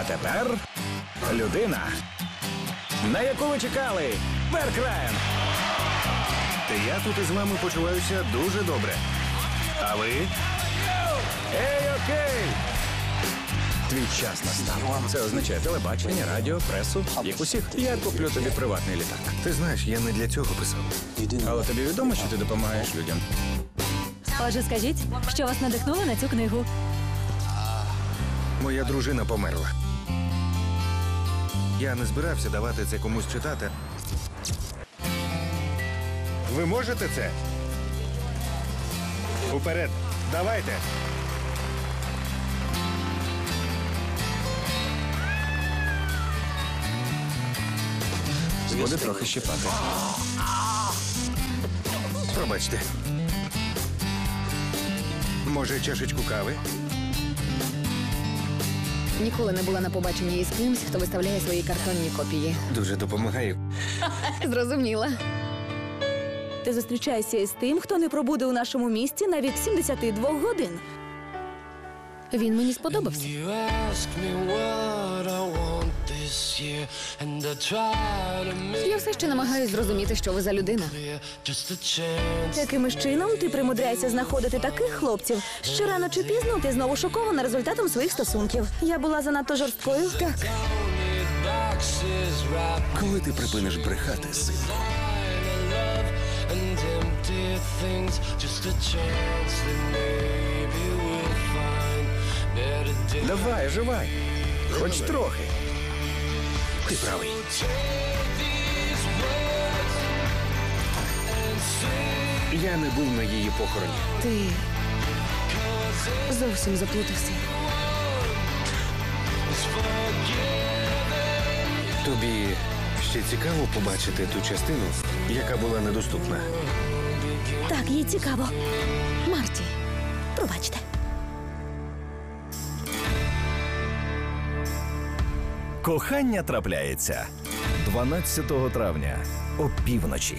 А тепер людина, на яку ви чекали. Берк Райан. Та я тут із вами почуваюся дуже добре. А ви? Ей, окей! Твій час настав. Це означає телебачення, радіо, пресу, як усіх. Я куплю тобі приватний літак. Ти знаєш, я не для цього писав. Але тобі відомо, що ти допомагаєш людям. Отже, скажіть, що вас надихнуло на цю книгу? Моя дружина померла. Я не збирався давати це комусь читати. Ви можете це? Уперед, давайте. Буде трохи щипати. Пробачте. Може, чашечку кави? Ніколи не була на побаченні із кимсь, хто виставляє свої картонні копії. Дуже допомагає. Зрозуміла. Ти зустрічаєшся із тим, хто не пробуде у нашому місті навіть 72 годин. Він мені сподобався. Я все ще намагаюсь зрозуміти, що ви за людина. Якимось чином ти примудряєшся знаходити таких хлопців, що рано чи пізно ти знову шокована результатом своїх стосунків. Я була занадто жорсткою. Так. Коли ти припиниш брехати, син? in love and empty things, just a chance that maybe we'll find better days. Давай, живай. Хоч трохи. Ти правий. Я не був на її похороні. Ти зовсім заплутався. Тобі ще цікаво побачити ту частину, яка була недоступна. Так, їй цікаво. Марті, пробачте. Кохання трапляється 12 травня о півночі.